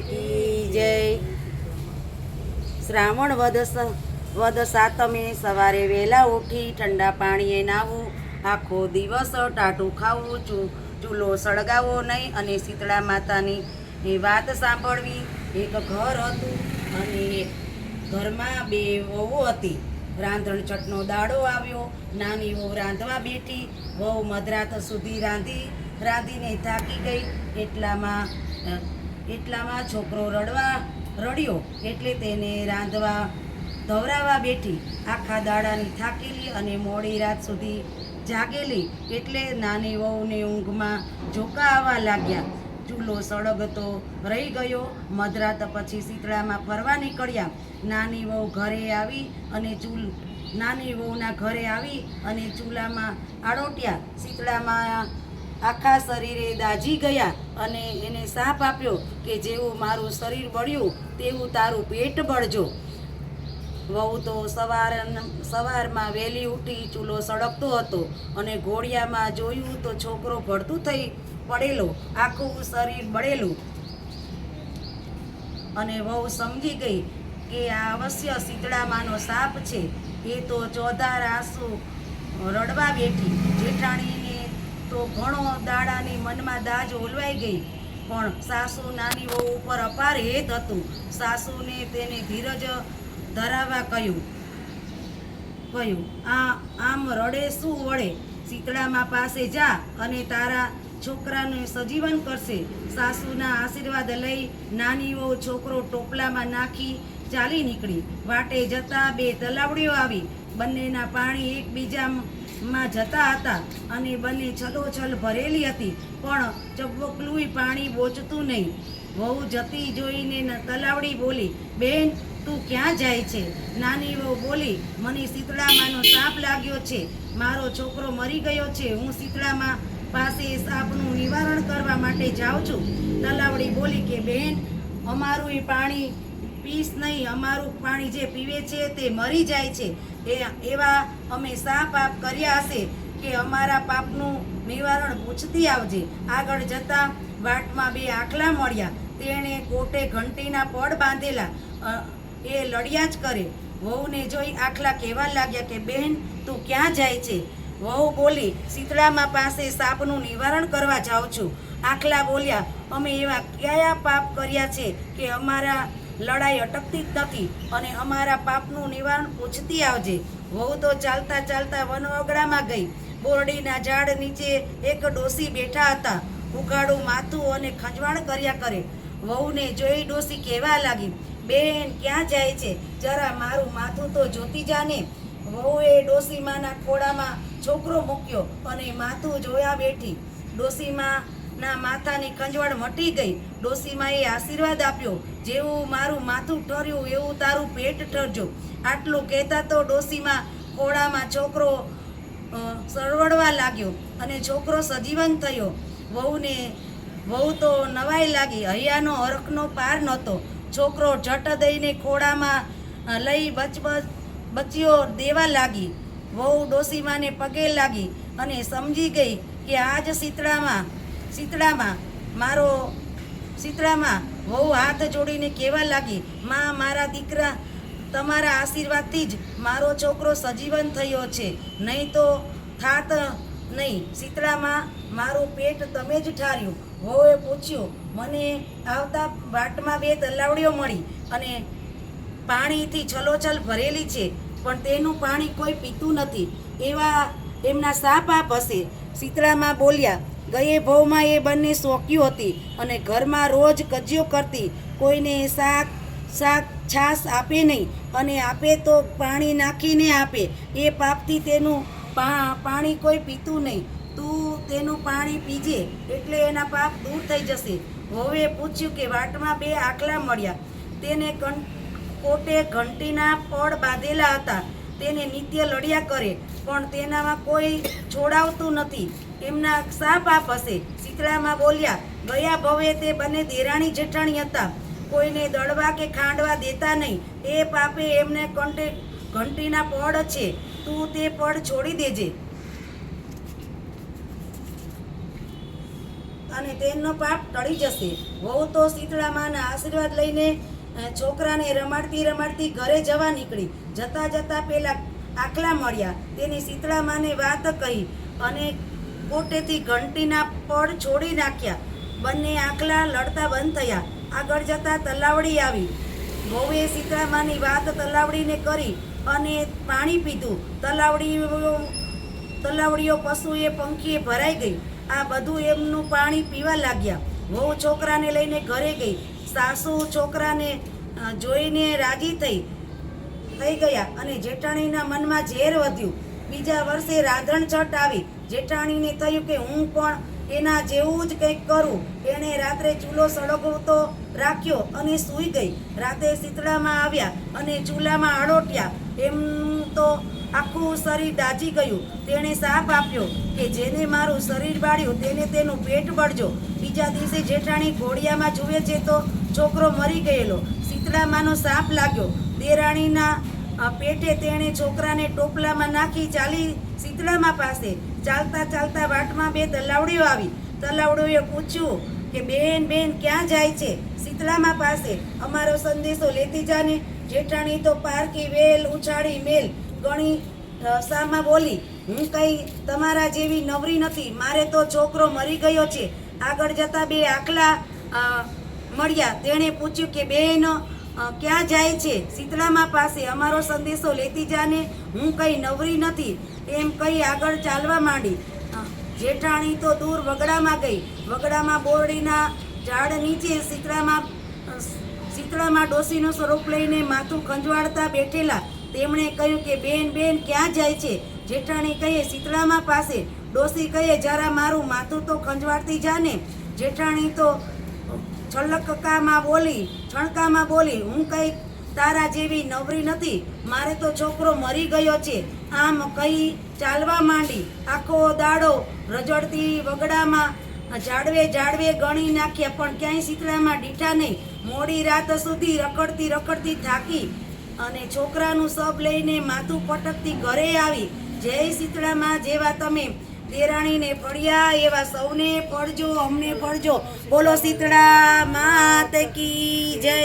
કી જય. શ્રાવણ સ- વદ સાતમે સવારે વહેલા ઉઠી ઠંડા પાણીએ નાહવું. આખો દિવસ ટાટું ખાવું, ચૂ, ચૂલો સળગાવવો નહીં અને શીતળા માતાની વાત સાંભળવી. એક ઘર હતું અને ઘરમાં બે વહુ હતી. રાંધણ ચટનો દાડો આવ્યો. નાની વહુ રાંધવા બેઠી. વહુ મધરાત સુધી રાંધી, રાંધીને થાકી ગઈ. એટલામાં એટલામાં છોકરો રડવા રડ્યો એટલે તેને રાંધવા ધવરાવા બેઠી. આખા દાડાની થાકેલી અને મોડી રાત સુધી જાગેલી એટલે નાની વહુને ઊંઘમાં ઝોકા આવવા લાગ્યા. ચૂલો સળગતો રહી ગયો. મધરાત પછી શીતળામાં ફરવા નીકળ્યા. નાની વહુ ઘરે આવી અને ચૂલ નાની વહુના ઘરે આવી અને ચૂલામાં આડોટ્યા. શીતળામાં આખા શરીરે દાજી ગયા અને એને સાપ આપ્યો કે જેવું મારું શરીર બળ્યું તેવું તારું પેટ બળજો. વહુ તો સવાર સવારમાં વહેલી ઉઠી ચૂલો સળગતો હતો અને ઘોડિયામાં જોયું તો છોકરો ભળતું થઈ પડેલો, આખું શરીર બળેલું. અને વહુ સમજી ગઈ કે આ અવશ્ય શીતળામાંનો સાપ છે, એ તો ચોધાર આંસુ રડવા બેઠી જેઠાણીને તો ઘણો દાડાની મનમાં દાજ ઓલવાઈ ગઈ. પણ સાસુ નાની વહુ ઉપર અપાર હેત હતું. સાસુને તેને ધીરજ ધરાવવા કહ્યું. કહ્યું, આ, આમ રડે શું વળે? શીતળામાં પાસે જા અને તારા છોકરાને સજીવન કરશે. સાસુના આશીર્વાદ લઈ નાની વહુ છોકરો ટોપલામાં નાખી ચાલી નીકળી. વાટે જતા બે તલાવડીઓ આવી. બંનેના પાણી એકબીજામાં જતા હતા અને બંને છલોછલ ભરેલી હતી, પણ ચબકલું પાણી બોચતું નહીં. વહુ જતી જોઈને તલાવડી બોલી, બેન, તું ક્યાં જાય છે? નાની વહુ બોલી, મને શીતળામાંનો સાપ લાગ્યો છે. મારો છોકરો મરી ગયો છે. હું શીતળામાં પાસે સાપનું નિવારણ કરવા માટે જાઉં છું. તલાવડી બોલી કે, બેન, અમારું એ પાણી પીસ નહીં, અમારું પાણી જે પીવે છે તે મરી જાય છે. એ એવા અમે સા પાપ કર્યા હશે કે અમારા પાપનું નિવારણ પૂછતી આવજે. આગળ જતાં વાટમાં બે આખલા મળ્યા. તેણે કોટે ઘંટીના પડ બાંધેલા. એ લડ્યા જ કરે. વહુને જોઈ આખલા કહેવા લાગ્યા કે, બેન, તું ક્યાં જાય છે? વહુ બોલી, શીતળામાં પાસે સાપનું નિવારણ કરવા જાઉં છું. આખલા બોલ્યા, અમે એવા કયા પાપ કર્યા છે કે અમારા લડાઈ અટકતી જ નથી અને અમારા પાપનું નિવારણ પૂછતી આવજે. વહુ તો ચાલતા ચાલતા વનવગડામાં ગઈ. બોરડીના ઝાડ નીચે એક ડોસી બેઠા હતા. ઉઘાડું માથું અને ખંજવાણ કર્યા કરે. વહુને જોઈ ડોસી કહેવા લાગી, બેન, ક્યાં જાય છે? જરા મારું માથું તો જોતી જાને. વહુએ ડોસીમાના ખોળામાં છોકરો મૂક્યો અને માથું જોયા બેઠી. ડોસીમાં ના માથાની કંજવાળ મટી ગઈ. ડોસીમાએ આશીર્વાદ આપ્યો. જેવું મારું માથું ઠર્યું, એવું તારું પેટ ઠરજો. આટલું કહેતા તો ડોસીમાં ખોળામાં છોકરો સરવડવા લાગ્યો અને છોકરો સજીવન થયો. વહુને, વહુ તો નવાઈ લાગી. હૈયાનો હરખનો પાર નહોતો. છોકરો જટ દઈને ખોળામાં લઈ બચબચ બચ્યો દેવા લાગી. વહુ ડોસીમાને પગે લાગી અને સમજી ગઈ કે આજ શીતળામાં શીતળામાં. મારો શીતળામાં વહુ હાથ જોડીને કહેવા લાગી, માં, મારા દીકરા, તમારા આશીર્વાદથી જ મારો છોકરો સજીવન થયો છે. નહીં તો થાત નહીં. શીતળામાં મારું પેટ તમે જ ઠાર્યું. વહુએ પૂછ્યું, મને આવતા વાટમાં બે તલાવડીઓ મળી અને પાણીથી છલોછલ ભરેલી છે, પણ તેનું પાણી કોઈ પીતું નથી. એવા એમના સાપ આપ હશે. શીતળામાં બોલ્યા ગયે ભવમાં એ બંને શોક્યું હતી અને ઘરમાં રોજ કજિયો કરતી, કોઈને શાક શાક છાશ આપે નહીં અને આપે તો પાણી નાખીને આપે. એ પાપથી તેનું પા- પાણી કોઈ પીતું નહીં. તું તેનું પાણી પીજે એટલે એના પાપ દૂર થઈ જશે. હવે પૂછ્યું કે વાટમાં બે આકલા મળ્યા. તેને કોટે ઘંટીના પડ બાંધેલા હતા. તેને નિત્ય લડ્યા કરે, પણ તેનામાં કોઈ છોડાવતું નથી. એમના શા પાપ હશે શીતળામાં બોલ્યા, ગયા ભવે તે બંને દેરાણી જેઠાણી હતા. કોઈને દળવા કે ખાંડવા દેતા નહીં. એ પાપે એમને કંટે, ઘંટીના પડ છે. તું તે પડ છોડી દેજે. અને તેનો પાપ ટળી જશે. વહુ તો શીતળા માના આશીર્વાદ લઈને છોકરાને રમાડતી રમાડતી ઘરે જવા નીકળી. જતા જતા પેલા આખલા મળ્યા. તેની શીતળા માને વાત કહી અને કોટેથી ઘંટીના પડ છોડી નાખ્યા. બંને આખલા લડતા બંધ થયા. આગળ જતા તલાવડી આવી. વહુએ સીતરામાની વાત તલાવડીને કરી અને પાણી પીધું. તલાવડીઓ તલાવડીઓ પશુએ પંખીએ ભરાઈ ગઈ. આ બધું એમનું પાણી પીવા લાગ્યા. વહુ છોકરાને લઈને ઘરે ગઈ. સાસુ છોકરાને જોઈને રાજી થઈ થઈ ગયા અને જેઠાણીના મનમાં ઝેર વધ્યું. બીજા વર્ષે રાધણ છઠ આવી. જેઠાણીને થયું કે હું પણ એના જેવું જ કંઈક કરું. એણે રાત્રે ચૂલો સળગવતો રાખ્યો અને સૂઈ ગઈ. રાતે શીતળામાં આવ્યા અને ચૂલામાં આડોટ્યા. એમનું તો આખું શરીર દાજી ગયું. તેણે સાપ આપ્યો કે જેને મારું શરીર બાળ્યું તેને તેનું પેટ બળજો. બીજા દિવસે જેઠાણી ઘોડિયામાં જુએ છે તો છોકરો મરી ગયેલો. શીતળામાંનો સાપ લાગ્યો. દેરાણીના પેટે તેણે છોકરાને ટોપલામાં નાખી ચાલી શીતળામાં પાસે ચાલતા ચાલતા વાટમાં બે તલાવડીઓ આવી. તલાવડીઓએ પૂછ્યું કે, બેન બેન, ક્યાં જાય છે? શીતળામાં પાસે અમારો સંદેશો લેતી જાને જેઠાણી તો પારકી વેલ ઉછાળી મેલ ગણી સામાં બોલી, હું કઈ તમારા જેવી નવરી નથી. મારે તો છોકરો મરી ગયો છે. આગળ જતા બે આખલા મળ્યા. તેણે પૂછ્યું કે, બેન ક્યાં જાય છે? શીતળામાં પાસે અમારો સંદેશો લેતી જાને હું કંઈ નવરી નથી. એમ કહી આગળ ચાલવા માંડી. જેઠાણી તો દૂર વગડામાં ગઈ. વગડામાં બોરડીના ઝાડ નીચે શીતળામાં શીતળામાં ડોસીનું સ્વરૂપ લઈને માથું ખંજવાળતા બેઠેલા. તેમણે કહ્યું કે, બેન બેન, ક્યાં જાય છે? જેઠાણી કહે શીતળામાં પાસે. ડોસી કહે, જરા મારું માથું તો ખંજવાળતી જાને. જેઠાણી તો છલકકામાં બોલી, છણકામાં બોલી, હું કઈ તારા જેવી નવરી નથી. મારે તો છોકરો મરી ગયો છે. આમ કઈ ચાલવા માંડી. આખો દાડો રજડતી વગડામાં જાડવે જાડવે ગણી નાખ્યા, પણ ક્યાંય શીતળામાં ડીઠા નહીં. મોડી રાત સુધી રખડતી રખડતી થાકી અને છોકરાનું સબ લઈને માથું પટકતી ઘરે આવી. જય શીતળામાં જેવા તમે દેરાણીને પડ્યા એવા સૌને પડજો અમને પડજો બોલો શીતળા માત કી જય.